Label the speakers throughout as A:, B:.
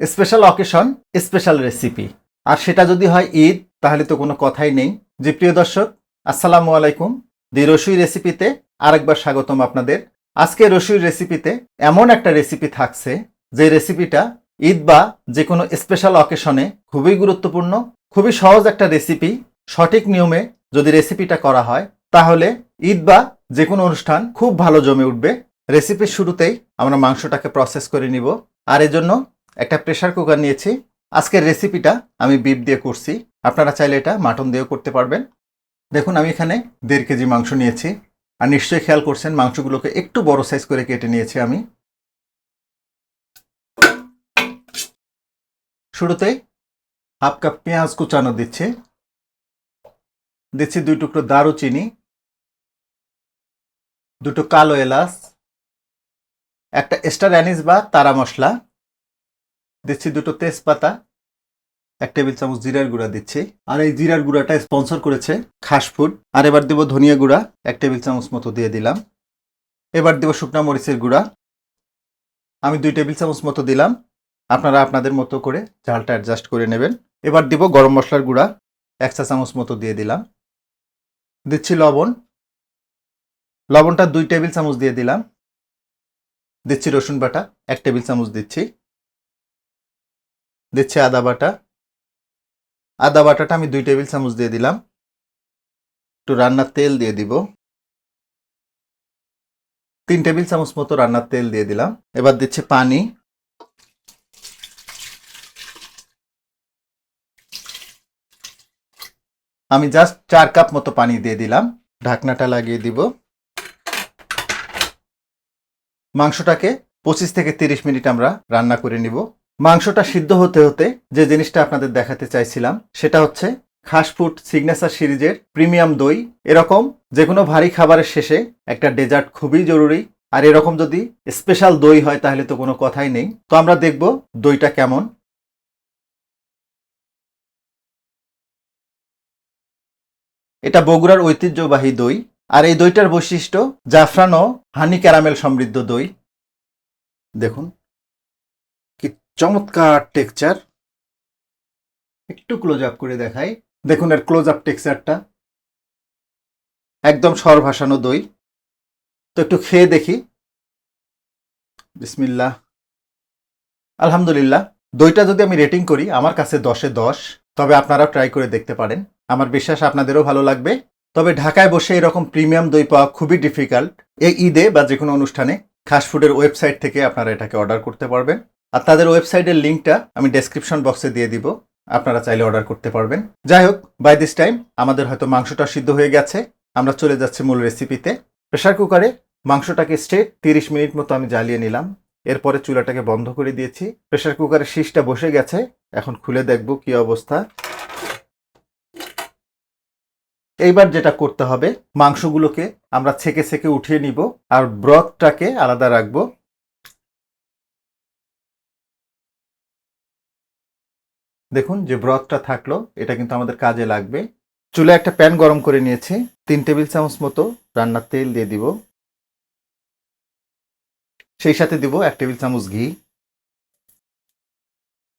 A: Special occasion, special recipe. আর সেটা যদি হয় ঈদ, তাহলে তো কোনো কথাই নেই। যে প্রিয় দর্শক, আসসালামু আলাইকুম। দি রসুই রেসিপিতে আরেকবার স্বাগতম আপনাদের। আজকে রসুই রেসিপিতে এমন একটা রেসিপি থাকছে, যে রেসিপিটা ঈদ বা যে কোনো স্পেশাল অকেশনে খুবই গুরুত্বপূর্ণ, খুবই সহজ একটা রেসিপি। সঠিক নিয়মে যদি রেসিপিটা করা হয়, তাহলে ঈদ বা যে কোনো অনুষ্ঠান খুব ভালো জমে উঠবে। রেসিপির শুরুতেই আমরা মাংসটাকে প্রসেস করে নিব। আর এজন্য একটা প্রেসার কুকার নিয়েছি। আজকের রেসিপিটা আমি বিফ দিয়ে করছি। আপনারা চাইলে এটা মাটন দিয়েও করতে পারবেন। দেখুন, আমি এখানে দেড় কেজি মাংস নিয়েছি। আর নিশ্চয়ই খেয়াল করছেন, মাংসগুলোকে একটু বড় সাইজ করে কেটে নিয়েছি আমি। শুরুতেই হাফ কাপ পেঁয়াজ কুচানো দিচ্ছি। দিচ্ছি দুই টুকরো দারুচিনি। দুটো কালো এলাচ। একটা স্টার অ্যানিস বা তারা মশলা। দিচ্ছি দুটো তেজপাতা, এক টেবিল চামচ জিরার গুঁড়া দিচ্ছি। আর এই জিরার গুঁড়াটা স্পন্সর করেছে খাস ফুড। আর এবার দেব ধনিয়া গুঁড়া, এক টেবিল চামচ মতো দিয়ে দিলাম। এবার দেব শুকনা মরিচের গুঁড়া। আমি দুই টেবিল চামচ মতো দিলাম। আপনারা আপনাদের মতো করে ঝালটা অ্যাডজাস্ট করে নেবেন। এবার দিব গরম মশলার গুঁড়া, এক চা চামচ মতো দিয়ে দিলাম। দিচ্ছি লবণ। লবণটা দুই টেবিল চামচ দিয়ে দিলাম। দিচ্ছি রসুন বাটা, এক টেবিল চামচ দিচ্ছি। দিচ্ছি আদা বাটা। আদা বাটাটা আমি দুই টেবিল চামচ দিয়ে দিলাম। একটু রান্নার তেল দিয়ে দিব। তিন টেবিল চামচ মতো রান্নার তেল দিয়ে দিলাম। এবার দিচ্ছি পানি। আমি জাস্ট চার কাপ মতো পানি দিয়ে দিলাম। ঢাকনাটা লাগিয়ে দিব। মাংসটাকে পঁচিশ থেকে তিরিশ মিনিট আমরা রান্না করে নিব। মাংসটা সিদ্ধ হতে হতে যে জিনিসটা আপনাদের দেখাতে চাইছিলাম, সেটা হচ্ছে খাসফুড সিগনেচার সিরিজের প্রিমিয়াম দই। এরকম যে কোনো ভারী খাবারের শেষে একটা ডেজার্ট খুবই জরুরি। আর এরকম যদি স্পেশাল দই হয়, তাহলে তো কোনো কথাই নেই। তো আমরা দেখব দইটা কেমন। এটা বগুড়ার ঐতিহ্যবাহী দই। আর এই দইটার বৈশিষ্ট্য জাফরান ও হানি ক্যারামেল সমৃদ্ধ দই। দেখুন। চমৎকার টেক্সচার একটু ক্লোজ আপ করে দেখাই। দেখুন এর ক্লোজ আপ টেক্সচারটা একদম সর ভাসানো দই। তো একটু খেয়ে দেখি। বিসমিল্লা আলহামদুলিল্লাহ। দইটা যদি আমি রেটিং করি আমার কাছে দশে দশ তবে আপনারাও ট্রাই করে দেখতে পারেন। আমার বিশ্বাস আপনাদেরও ভালো লাগবে। তবে ঢাকায় বসে এরকম প্রিমিয়াম দই পাওয়া খুবই ডিফিকাল্ট এই ঈদে বা যে কোনো অনুষ্ঠানে খাস ফুডের ওয়েবসাইট থেকে আপনারা এটাকে অর্ডার করতে পারবেন। আর তাদের ওয়েবসাইটের লিঙ্কটা আমি ডেসক্রিপশন বক্সে দিয়ে দিব, আপনারা চাইলে অর্ডার করতে পারবেন। যাই হোক বাই দিস টাইম আমাদের হয়তো মাংসটা সিদ্ধ হয়ে গেছে। আমরা চলে যাচ্ছি মূল রেসিপিতে প্রেশার কুকারে মাংসটাকে স্ট্রেট তিরিশ মিনিট মতো আমি জ্বালিয়ে নিলাম। এরপরে চুলাটাকে বন্ধ করে দিয়েছি। প্রেশার কুকারের শীষটা বসে গেছে। এখন খুলে দেখব কি অবস্থা। এইবার যেটা করতে হবে, মাংসগুলোকে আমরা ছেকে ছেকে উঠিয়ে নিব। আর ব্রথটাকে আলাদা রাখব। দেখুন যে ব্রথটা থাকল, এটা কিন্তু আমাদের কাজে লাগবে। চুলে একটা প্যান গরম করে নিয়েছি, তিন টেবিল চামচ মতো রান্নার তেল দিয়ে দিব। সেই সাথে দিব এক টেবিল চামচ ঘি।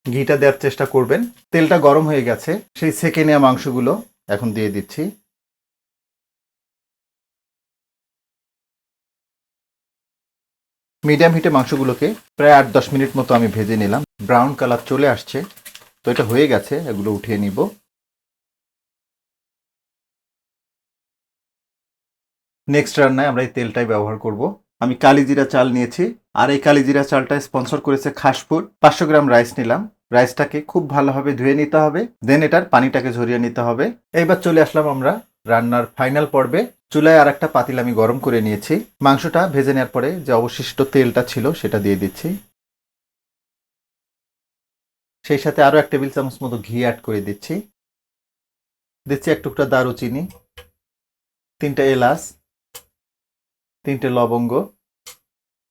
A: ঘিটা দেওয়ার চেষ্টা করবেন। তেলটা গরম হয়ে গেছে, সেই সেকে নেওয়া মাংসগুলো এখন দিয়ে দিচ্ছি। মিডিয়াম হিটে মাংসগুলোকে প্রায় আট দশ মিনিট মতো আমি ভেজে নিলাম। ব্রাউন কালার চলে আসছে। তো এটা হয়ে গেছে, এগুলো উঠিয়ে নিব। নেক্সট রান্নায় আমরা এই তেলটাই ব্যবহার করব। আমি কালিজিরা চাল নিয়েছি, আর এই কালিজিরা চালটা স্পন্সর করেছে খাসফুড পাঁচশো গ্রাম রাইস নিলাম। রাইসটাকে খুব ভালোভাবে ধুয়ে নিতে হবে দেন এটার পানিটাকে ঝরিয়ে নিতে হবে। এইবার চলে আসলাম আমরা রান্নার ফাইনাল পর্বে। চুলায় আর একটা পাতিল আমি গরম করে নিয়েছি। মাংসটা ভেজে নেওয়ার পরে যে অবশিষ্ট তেলটা ছিল সেটা দিয়ে দিচ্ছি। সেই সাথে আরও এক টেবিল চামচ মতো ঘি অ্যাড করে দিচ্ছি। দিচ্ছি এক টুকরা দারুচিনি, তিনটা এলাচ, তিনটে লবঙ্গ,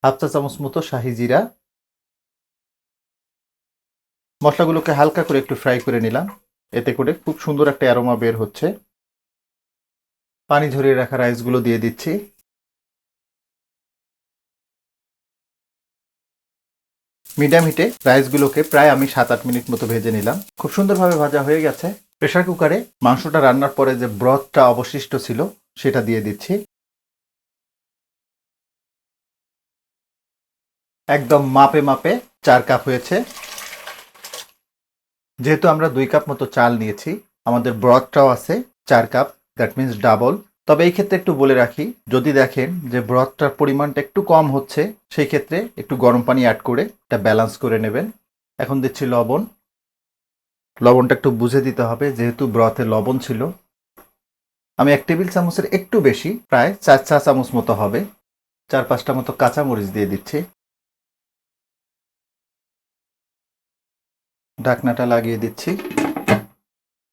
A: হাফ চা চামচ মতো শাহি জিরা। মশলাগুলোকে হালকা করে একটু ফ্রাই করে নিলাম। এতে করে খুব সুন্দর একটা অ্যারোমা বের হচ্ছে। পানি ঝরিয়ে রাখা রাইসগুলো দিয়ে দিচ্ছি। মিডিয়াম হিটে রাইসগুলোকে প্রায় আমি সাত আট মিনিট মতো ভেজে নিলাম। খুব সুন্দরভাবে ভাজা হয়ে গেছে। প্রেশার কুকারে মাংসটা রান্নার পরে যে ব্রথটা অবশিষ্ট ছিল, সেটা দিয়ে দিচ্ছি। একদম মাপে মাপে চার কাপ হয়েছে। যেহেতু আমরা দুই কাপ মতো চাল নিয়েছি, আমাদের ব্রথটাও আছে চার কাপ দ্যাট মিন্স ডাবল তবে এই ক্ষেত্রে একটু বলে রাখি, যদি দেখেন যে ব্রথটার পরিমাণটা একটু কম হচ্ছে, সেই ক্ষেত্রে একটু গরম পানি অ্যাড করে এটা ব্যালেন্স করে নেবেন। এখন দিচ্ছি লবণ। লবণটা একটু বুঝে দিতে হবে, যেহেতু ব্রথে লবণ ছিল। আমি এক টেবিল চামচের একটু বেশি, প্রায় চার চা চামচ মতো হবে। চার পাঁচটা মতো কাঁচা মরিচ দিয়ে দিচ্ছি। ঢাকনাটা লাগিয়ে দিচ্ছি।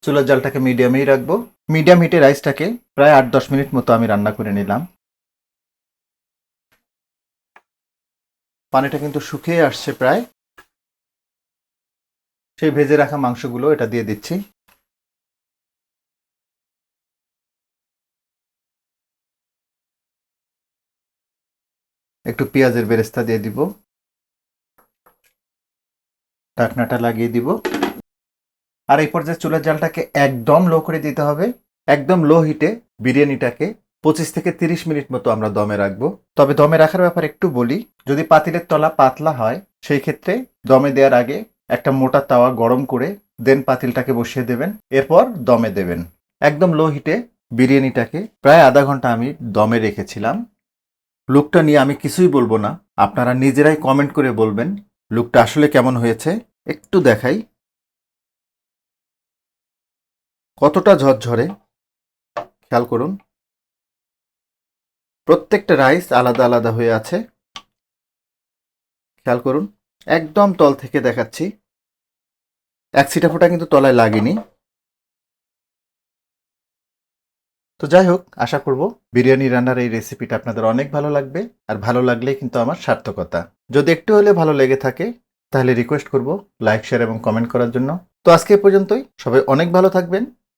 A: চুলার জালটাকে মিডিয়ামেই রাখব। মিডিয়াম হিটে রাইসটাকে প্রায় আট দশ মিনিট মতো আমি রান্না করে নিলাম। পানিটা কিন্তু শুকিয়ে আসছে প্রায়। সেই ভেজে রাখা মাংসগুলো এটা দিয়ে দিচ্ছি। একটু পেঁয়াজের বেরেস্তা দিয়ে দিব। ঢাকনাটা লাগিয়ে দিব। আর এই পর্যায়ে চুলার জালটাকে একদম লো করে দিতে হবে। একদম লো হিটে বিরিয়ানিটাকে পঁচিশ থেকে তিরিশ মিনিট মতো আমরা দমে রাখব। তবে দমে রাখার ব্যাপারে একটু বলি, যদি পাতিলের তলা পাতলা হয়, সেই ক্ষেত্রে দমে দেওয়ার আগে একটা মোটা তাওয়া গরম করে দেন পাতিলটাকে বসিয়ে দেবেন। এরপর দমে দেবেন। একদম লো হিটে বিরিয়ানিটাকে প্রায় আধা ঘণ্টা আমি দমে রেখেছিলাম। লুকটা নিয়ে আমি কিছুই বলব না। আপনারা নিজেরাই কমেন্ট করে বলবেন লুকটা আসলে কেমন হয়েছে, একটু দেখাই। কতটা ঝরঝরে? খেয়াল করুন। প্রত্যেকটা রাইস আলাদা আলাদা হয়ে আছে। খেয়াল করুন, একদম তল থেকে দেখাচ্ছি। এক সিটা ফোটা কিন্তু তলায় লাগেনি। তো যাই হোক, আশা করব বিরিয়ানি রান্নার এই রেসিপিটা আপনাদের অনেক ভালো লাগবে, আর ভালো লাগলে কিন্তু আমার সার্থকতা। যদি একটু হলে ভালো লেগে থাকে, তাহলে রিকোয়েস্ট করব লাইক শেয়ার এবং কমেন্ট করার জন্য। তো আজকে পর্যন্তই। সবাই অনেক ভালো থাকবেন।